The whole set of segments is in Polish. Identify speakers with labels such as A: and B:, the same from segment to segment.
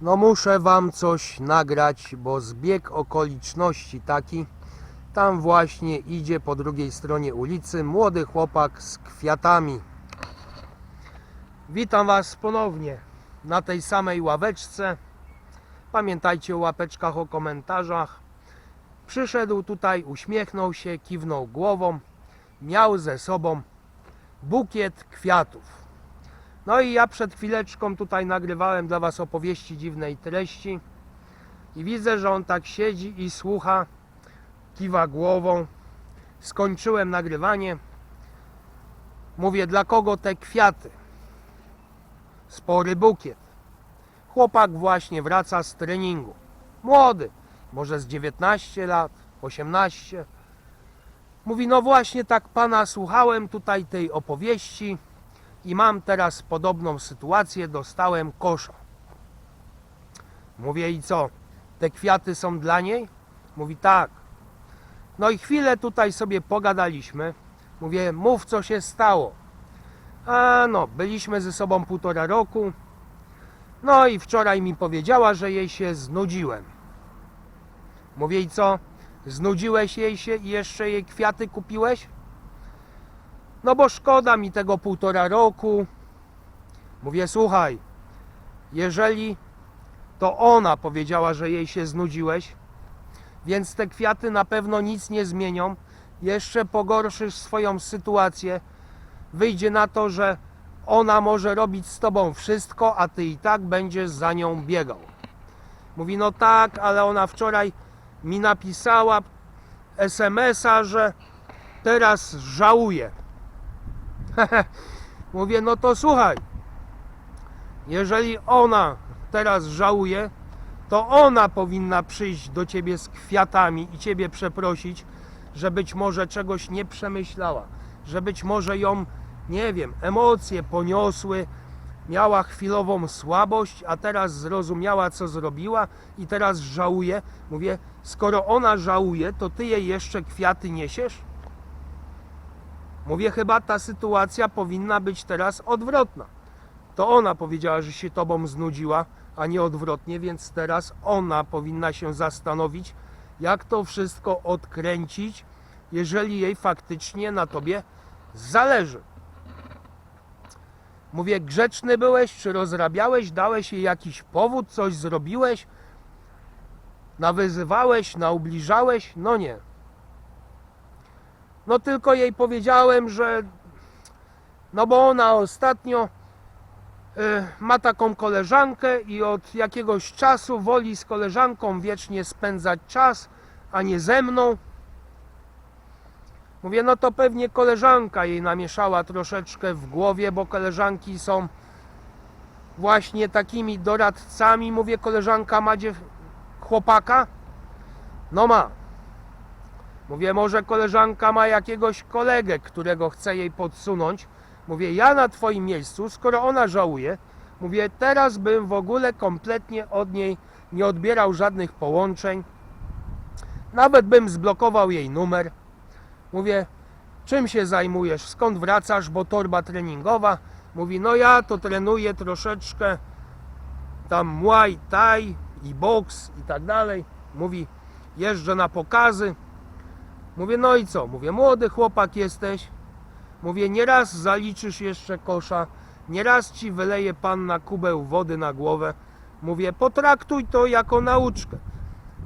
A: No muszę wam coś nagrać, bo zbieg okoliczności taki. Tam właśnie idzie po drugiej stronie ulicy młody chłopak z kwiatami. Witam was ponownie na tej samej ławeczce. Pamiętajcie o łapeczkach, o komentarzach. Przyszedł tutaj, uśmiechnął się, kiwnął głową. Miał ze sobą bukiet kwiatów. No i ja przed chwileczką tutaj nagrywałem dla Was opowieści dziwnej treści i widzę, że on tak siedzi i słucha, kiwa głową. Skończyłem nagrywanie. Mówię, dla kogo te kwiaty? Spory bukiet. Chłopak właśnie wraca z treningu. Młody, może z 19 lat, 18. Mówi, no właśnie tak pana słuchałem tutaj tej opowieści i mam teraz podobną sytuację, dostałem kosza. Mówię i co? Te kwiaty są dla niej? Mówi tak. No i chwilę tutaj sobie pogadaliśmy. Mówię, mów co się stało. A no, byliśmy ze sobą półtora roku. No i wczoraj mi powiedziała, że jej się znudziłem. Mówię i co? Znudziłeś jej się i jeszcze jej kwiaty kupiłeś? No bo szkoda mi tego półtora roku. Mówię, słuchaj, jeżeli to ona powiedziała, że jej się znudziłeś, więc te kwiaty na pewno nic nie zmienią. Jeszcze pogorszysz swoją sytuację. Wyjdzie na to, że ona może robić z tobą wszystko, a ty i tak będziesz za nią biegał. Mówi, no tak, ale ona wczoraj mi napisała SMS-a, że teraz żałuje. Mówię, no to słuchaj, jeżeli ona teraz żałuje, to ona powinna przyjść do ciebie z kwiatami i ciebie przeprosić, że być może czegoś nie przemyślała, że być może ją, nie wiem, emocje poniosły, miała chwilową słabość, a teraz zrozumiała, co zrobiła i teraz żałuje. Mówię, skoro ona żałuje, to ty jej jeszcze kwiaty niesiesz? Mówię, chyba ta sytuacja powinna być teraz odwrotna. To ona powiedziała, że się tobą znudziła, a nie odwrotnie, więc teraz ona powinna się zastanowić, jak to wszystko odkręcić, jeżeli jej faktycznie na tobie zależy. Mówię, grzeczny byłeś, czy rozrabiałeś, dałeś jej jakiś powód, coś zrobiłeś, nawyzywałeś, naubliżałeś? No nie. No tylko jej powiedziałem, że no bo ona ostatnio y, ma taką koleżankę i od jakiegoś czasu woli z koleżanką wiecznie spędzać czas, a nie ze mną. Mówię, no to pewnie koleżanka jej namieszała troszeczkę w głowie, bo koleżanki są właśnie takimi doradcami. Mówię, koleżanka ma chłopaka? No ma. Mówię, może koleżanka ma jakiegoś kolegę, którego chce jej podsunąć. Mówię, ja na twoim miejscu, skoro ona żałuje, mówię, teraz bym w ogóle kompletnie od niej nie odbierał żadnych połączeń. Nawet bym zblokował jej numer. Mówię, czym się zajmujesz, skąd wracasz, bo torba treningowa. Mówi, no ja to trenuję troszeczkę tam muay thai i boks i tak dalej. Mówi, jeżdżę na pokazy. Mówię, no i co? Mówię, młody chłopak jesteś. Mówię, nieraz zaliczysz jeszcze kosza, nieraz ci wyleje pan na kubeł wody na głowę. Mówię, potraktuj to jako nauczkę.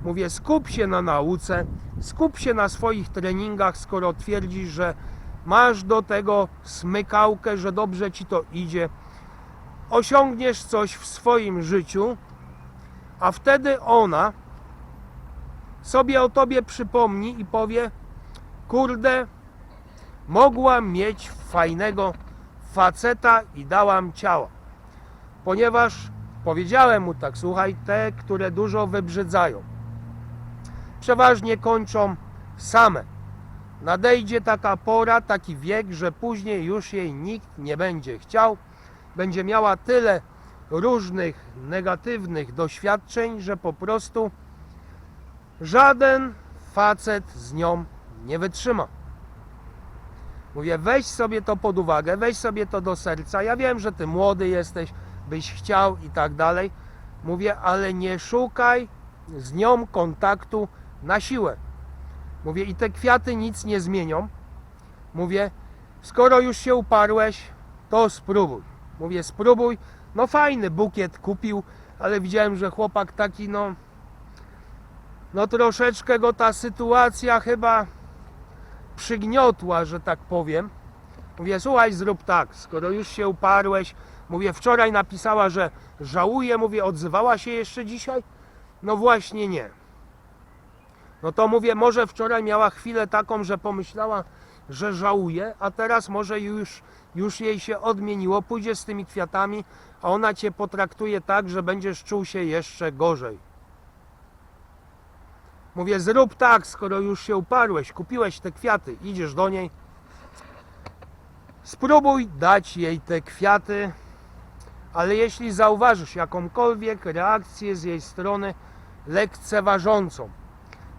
A: Mówię, skup się na nauce, skup się na swoich treningach, skoro twierdzisz, że masz do tego smykałkę, że dobrze ci to idzie. Osiągniesz coś w swoim życiu, a wtedy ona sobie o tobie przypomni i powie: Kurde, mogłam mieć fajnego faceta i dałam ciała. Ponieważ powiedziałem mu tak, słuchaj, te, które dużo wybrzydzają, przeważnie kończą same. Nadejdzie taka pora, taki wiek, że później już jej nikt nie będzie chciał. Będzie miała tyle różnych negatywnych doświadczeń, że po prostu żaden facet z nią nie wytrzyma. Mówię, weź sobie to pod uwagę, weź sobie to do serca. Ja wiem, że ty młody jesteś, byś chciał i tak dalej, Mówię, ale nie szukaj z nią kontaktu na siłę. Mówię, i te kwiaty nic nie zmienią. Mówię, skoro już się uparłeś, to spróbuj. Mówię, spróbuj. No fajny bukiet kupił, ale widziałem, że chłopak taki, no, no troszeczkę go ta sytuacja chyba przygniotła, że tak powiem. Mówię, słuchaj, zrób tak, skoro już się uparłeś, mówię, wczoraj napisała, że żałuje, mówię, odzywała się jeszcze dzisiaj? No właśnie nie. No to mówię, może wczoraj miała chwilę taką, że pomyślała, że żałuje, a teraz może już, już jej się odmieniło, pójdzie z tymi kwiatami, a ona cię potraktuje tak, że będziesz czuł się jeszcze gorzej. Mówię, zrób tak, skoro już się uparłeś, kupiłeś te kwiaty, idziesz do niej, spróbuj dać jej te kwiaty, ale jeśli zauważysz jakąkolwiek reakcję z jej strony lekceważącą,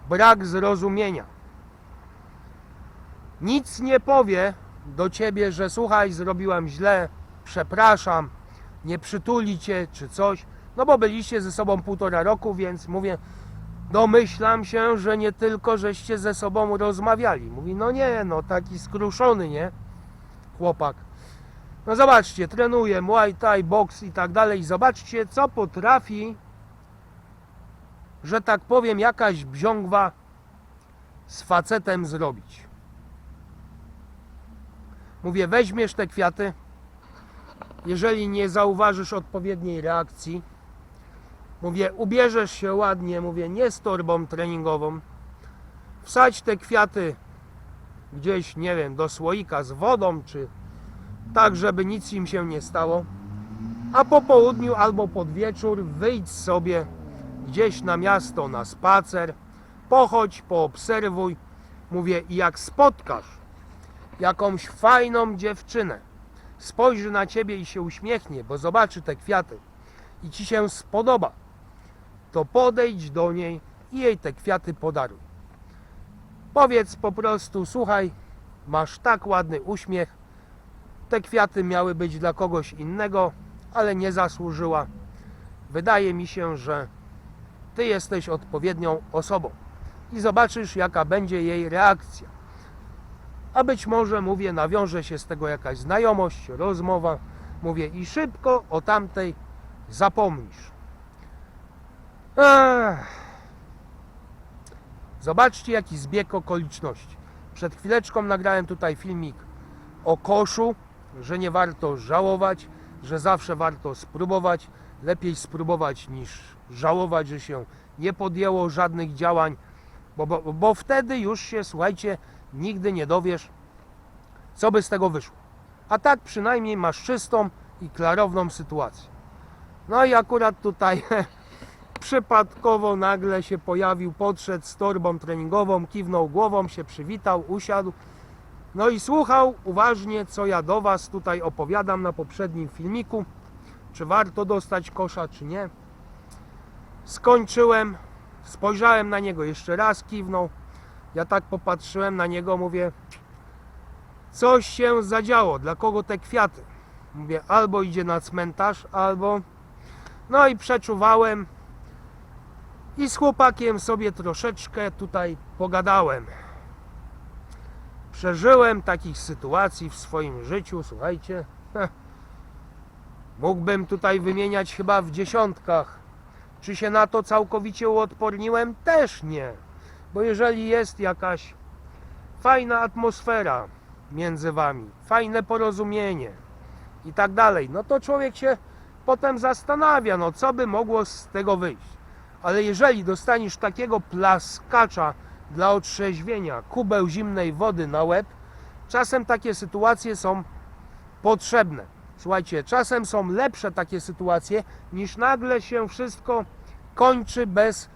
A: brak zrozumienia, nic nie powie do ciebie, że słuchaj, zrobiłem źle, przepraszam, nie przytuli cię czy coś, no bo byliście ze sobą półtora roku, więc mówię, domyślam się, że nie tylko żeście ze sobą rozmawiali. Mówi, no nie, no taki skruszony, nie? Chłopak. No zobaczcie, trenuje Muay Thai, boks i tak dalej. Zobaczcie, co potrafi, że tak powiem, jakaś bziągwa z facetem zrobić. Mówię, weźmiesz te kwiaty, jeżeli nie zauważysz odpowiedniej reakcji, mówię, ubierzesz się ładnie, mówię, nie z torbą treningową, wsadź te kwiaty gdzieś, nie wiem, do słoika z wodą, czy tak, żeby nic im się nie stało, a po południu albo pod wieczór wyjdź sobie gdzieś na miasto na spacer, pochodź, poobserwuj, mówię, i jak spotkasz jakąś fajną dziewczynę, spojrzy na ciebie i się uśmiechnie, bo zobaczy te kwiaty i ci się spodoba, to podejdź do niej i jej te kwiaty podaruj. Powiedz po prostu, słuchaj, masz tak ładny uśmiech, te kwiaty miały być dla kogoś innego, ale nie zasłużyła. Wydaje mi się, że ty jesteś odpowiednią osobą i zobaczysz, jaka będzie jej reakcja. A być może, mówię, nawiąże się z tego jakaś znajomość, rozmowa, mówię, i szybko o tamtej zapomnisz. Zobaczcie, jaki zbieg okoliczności. Przed chwileczką nagrałem tutaj filmik o koszu, że nie warto żałować, że zawsze warto spróbować. Lepiej spróbować niż żałować, że się nie podjęło żadnych działań, bo, bo, bo wtedy już się, słuchajcie, nigdy nie dowiesz, co by z tego wyszło. A tak przynajmniej masz czystą i klarowną sytuację. No i akurat tutaj przypadkowo nagle się pojawił, podszedł z torbą treningową, kiwnął głową, się przywitał, usiadł. No i słuchał uważnie, co ja do Was tutaj opowiadam na poprzednim filmiku. Czy warto dostać kosza, czy nie. Skończyłem, spojrzałem na niego jeszcze raz, kiwnął. Ja tak popatrzyłem na niego, mówię, coś się zadziało, dla kogo te kwiaty? Mówię, albo idzie na cmentarz, albo... No i przeczuwałem i z chłopakiem sobie troszeczkę tutaj pogadałem. Przeżyłem takich sytuacji w swoim życiu, słuchajcie. Mógłbym tutaj wymieniać chyba w dziesiątkach. Czy się na to całkowicie uodporniłem? Też nie. Bo jeżeli jest jakaś fajna atmosfera między wami, fajne porozumienie i tak dalej, no to człowiek się potem zastanawia, no co by mogło z tego wyjść. Ale jeżeli dostaniesz takiego plaskacza dla otrzeźwienia, kubeł zimnej wody na łeb, czasem takie sytuacje są potrzebne. Słuchajcie, czasem są lepsze takie sytuacje, niż nagle się wszystko kończy bez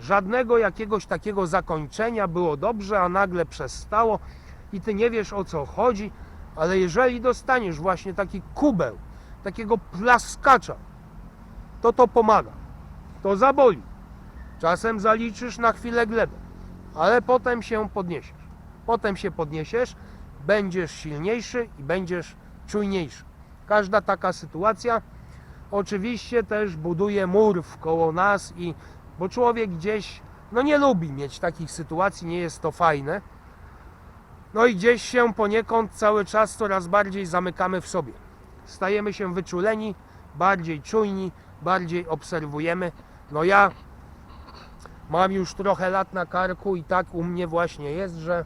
A: żadnego jakiegoś takiego zakończenia. Było dobrze, a nagle przestało i ty nie wiesz o co chodzi, ale jeżeli dostaniesz właśnie taki kubeł, takiego plaskacza, to to pomaga. To zaboli. Czasem zaliczysz na chwilę glebę, ale potem się podniesiesz. Potem się podniesiesz, będziesz silniejszy i będziesz czujniejszy. Każda taka sytuacja oczywiście też buduje mur koło nas i bo człowiek gdzieś no nie lubi mieć takich sytuacji, nie jest to fajne. No i gdzieś się poniekąd cały czas coraz bardziej zamykamy w sobie. Stajemy się wyczuleni, bardziej czujni, bardziej obserwujemy. No ja mam już trochę lat na karku i tak u mnie właśnie jest, że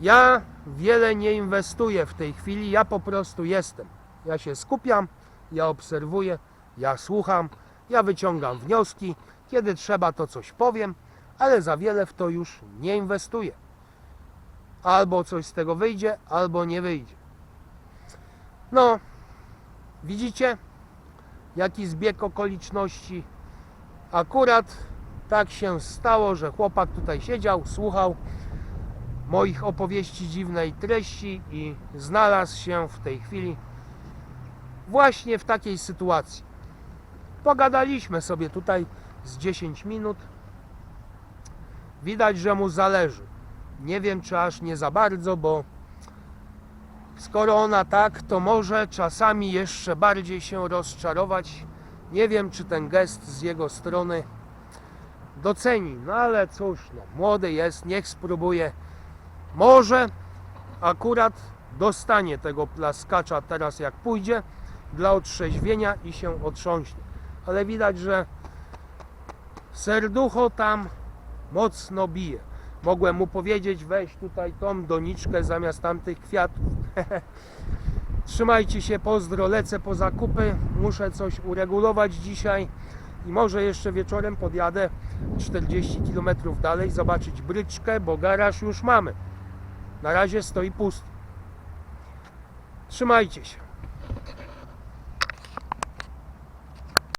A: ja wiele nie inwestuję w tej chwili, ja po prostu jestem. Ja się skupiam, ja obserwuję, ja słucham, ja wyciągam wnioski, kiedy trzeba to coś powiem, ale za wiele w to już nie inwestuję. Albo coś z tego wyjdzie, albo nie wyjdzie. No, widzicie, jaki zbieg okoliczności. Akurat tak się stało, że chłopak tutaj siedział, słuchał moich opowieści dziwnej treści i znalazł się w tej chwili właśnie w takiej sytuacji. Pogadaliśmy sobie tutaj z 10 minut. Widać, że mu zależy. Nie wiem, czy aż nie za bardzo, bo skoro ona tak, to może czasami jeszcze bardziej się rozczarować. Nie wiem, czy ten gest z jego strony doceni. No ale cóż, no, młody jest, niech spróbuje. Może akurat dostanie tego plaskacza teraz jak pójdzie dla otrzeźwienia i się otrząśnie. Ale widać, że serducho tam mocno bije. Mogłem mu powiedzieć, weź tutaj tą doniczkę zamiast tamtych kwiatów. Trzymajcie się, pozdro, lecę po zakupy, muszę coś uregulować dzisiaj i może jeszcze wieczorem podjadę 40 km dalej zobaczyć bryczkę, bo garaż już mamy. Na razie stoi pusty. Trzymajcie się.